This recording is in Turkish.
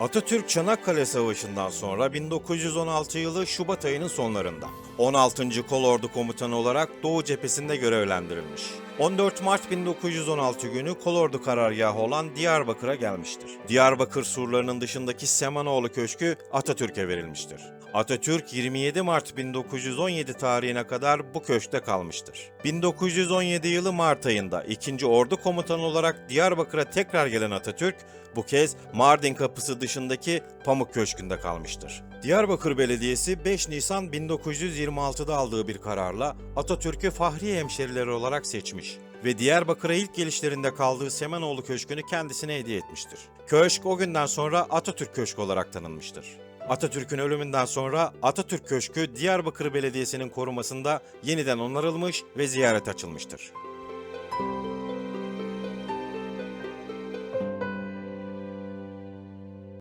Atatürk Çanakkale Savaşı'ndan sonra 1916 yılı Şubat ayının sonlarında 16. Kolordu Komutanı olarak Doğu Cephesi'nde görevlendirilmiş. 14 Mart 1916 günü Kolordu karargahı olan Diyarbakır'a gelmiştir. Diyarbakır surlarının dışındaki Semanoğlu Köşkü Atatürk'e verilmiştir. Atatürk 27 Mart 1917 tarihine kadar bu köşkte kalmıştır. 1917 yılı Mart ayında 2. Ordu Komutanı olarak Diyarbakır'a tekrar gelen Atatürk, bu kez Mardin kapısı dışındaki Pamuk Köşkü'nde kalmıştır. Diyarbakır Belediyesi 5 Nisan 1926'da aldığı bir kararla Atatürk'ü Fahri Hemşerileri olarak seçmiş ve Diyarbakır'a ilk gelişlerinde kaldığı Semenoğlu Köşkü'nü kendisine hediye etmiştir. Köşk o günden sonra Atatürk Köşkü olarak tanınmıştır. Atatürk'ün ölümünden sonra Atatürk Köşkü Diyarbakır Belediyesi'nin korumasında yeniden onarılmış ve ziyaret açılmıştır.